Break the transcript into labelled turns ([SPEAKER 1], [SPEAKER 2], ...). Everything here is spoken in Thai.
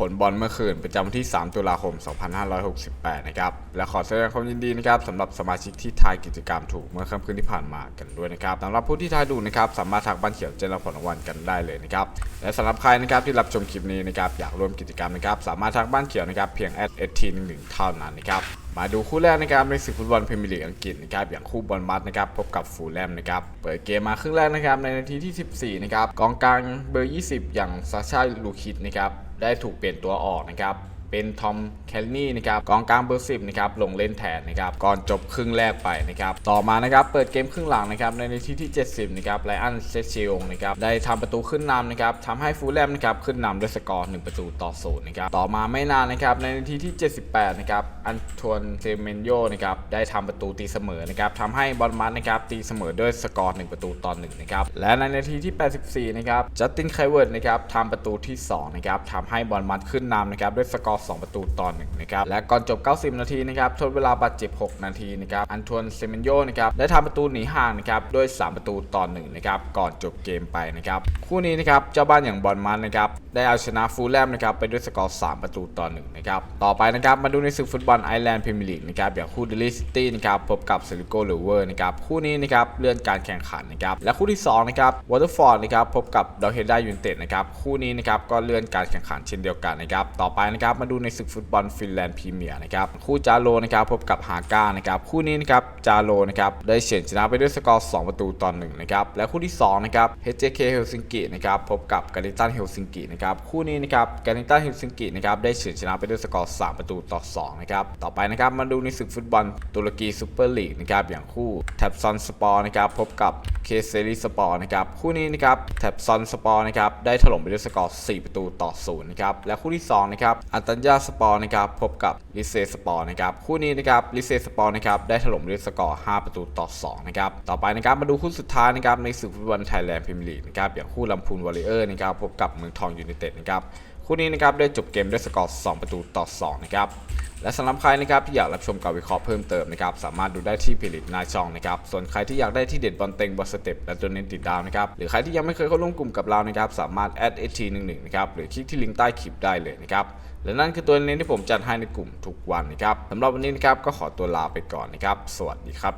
[SPEAKER 1] ผลบอลเมื่อคืนประจำวันที่ 3 ตุลาคม 2568 นะครับ และขอแสดงความยินดีนะครับสำหรับสมาชิกที่ทายกิจกรรมถูกเมื่อค่ำคืนที่ผ่านมากันด้วยนะครับสำหรับผู้ที่ทายถูกนะครับสามารถทักบ้านเขียวเจรับผลรางวัลกันได้เลยนะครับ และสำหรับใครนะครับที่รับชมคลิปนี้นะครับอยากร่วมกิจกรรมนะครับสามารถทักบ้านเขียวนะครับเพียงแอดเอทีหนึ่งเท่านั้นนะครับ มาดูคู่แรกนะครับในศึกฟุตบอลพรีเมียร์ลีกอังกฤษนะครับอย่างคู่บอลมัดนะครับพบกับฟูลแลมนะครับเปิดเกมมาครึ่งแรกนะครับในนาทีที่ 14 นะครับกองกลางเบอร์ 20 อย่างซาชาลูคิดนะครับได้ถูกเปลี่ยนตัวออกนะครับ เป็นทอมแคลนี่นะครับกองกลางเบอร์10นะครับลงเล่นแทนนะครับก่อนจบครึ่งแรกไปนะครับต่อมานะครับเปิดเกมครึ่งหลังนะครับในนาทีที่ 70นะครับไลอันเซเชองนะครับได้ทำประตูขึ้นนำนะครับทำให้ฟูลแลมนะครับขึ้นนำด้วยสกอร์1ประตูต่อศูนย์นะครับต่อมาไม่นานนะครับในนาทีที่ 78นะครับอันทวนเซเมนโยนะครับได้ทำประตูตีเสมอนะครับทำให้บอลมัดนะครับตีเสมอด้วยสกอร์1ประตูต่อ1นะครับและในนาทีที่ 84นะครับจัสตินไคเวิร์ดนะครับทำประตูที่2นะครับทำให้บอลมัดขึ้นนำนะครับด้วยสกอร์อ2ประตูต่อ1นะครับ และก่อนจบ 90 นาทีนะครับทดเวลาบาดเจ็บ 6 นาทีนะครับ อันทวนเซเมนโยนะครับได้ทำประตูหนีห่างนะครับด้วย 3 ประตูต่อ1นะครับ ก่อนจบเกมไปนะครับ คู่นี้นะครับเจ้าบ้านอย่างบอลมัดนะครับได้เอาชนะฟูลแลมนะครับไปด้วยสกอร์ 3 ประตูต่อ1นะครับ ต่อไปนะครับมาดูในศึกฟุตบอลไอร์แลนด์พรีเมียร์ลีกนะครับอย่างคู่เดลิซิตี้นะครับพบกับเซริโกเลเวอร์นะครับคู่นี้นะครับเลื่อนการแข่งขันนะครับและคู่ที่2นะครับวอเตอร์ฟอร์ดนะครับพบกับดอเฮด้ายูนเต็ดนะครับคู่นี้นะครับก็เลื่อนการแข่งขันเช่นเดียวกันนะครับต่อไปนะครับมาดูในศึกฟุตบอลฟินแลนด์พรีเมียร์นะครับคู่จาโรนะครับพบกับฮาก้านะครับคู่นี้นะครับจาโรนะครับได้เฉือนชนะไปด้วยสกอร์2ประตูต่อ1นะครับและคู่ที่2นะครับ HJK เฮลซิงกินะครับพบกับการิตันเฮลซิงกินะครับคู่นี้นะครับการิตันเฮลซิงกินะครับได้เฉือนชนะไปด้วยสกอร์3ประตูต่อ2นะครับต่อไปนะครับมาดูในศึกฟุตบอลตุรกีซูเปอร์ลีกนะครับอย่างคู่แท็บซอนสปอร์นะครับพบกับ เคเซรีสปอร์นะครับคู่นี้นะครับแท็บซอนสปอร์นะครับได้ถล่มไปด้วยสกอร์ 4 ประตูต่อ 0 นะครับ และคู่ที่ 2 นะครับอันตัญญาสปอร์นะครับพบกับลิเซสปอร์นะครับคู่นี้นะครับลิเซสปอร์นะครับได้ถล่มด้วยสกอร์ 5 ประตูต่อ 2 นะครับต่อไปนะครับมาดูคู่สุดท้ายนะครับในศึกฟุตบอลไทยแลนด์พรีเมียร์ลีกนะครับอย่างคู่ลำพูนวอริเออร์นะครับพบกับเมืองทองยูไนเต็ดนะครับคู่นี้นะครับได้จบเกมด้วยสกอร์ 2 ประตูต่อ 2 นะครับ และสำหรับใครนะครับที่อยากรับชมการวิเคราะห์เพิ่มเติมนะครับสามารถดูได้ที่เพจหน้าช่องนะครับส่วนใครที่อยากได้ที่เด็ดบอลเต็งบอลสเต็ปและตัวเน้นติดดาวนะครับหรือใครที่ยังไม่เคยเข้าร่วมกลุ่มกับเรานะครับสามารถแอด @at11 นะครับหรือคลิกที่ลิงก์ใต้คลิปได้เลยนะครับและนั่นคือตัวเน้นที่ผมจัดให้ในกลุ่มทุกวันนะครับสำหรับวันนี้นะครับก็ขอตัวลาไปก่อนนะครับสวัสดีครับ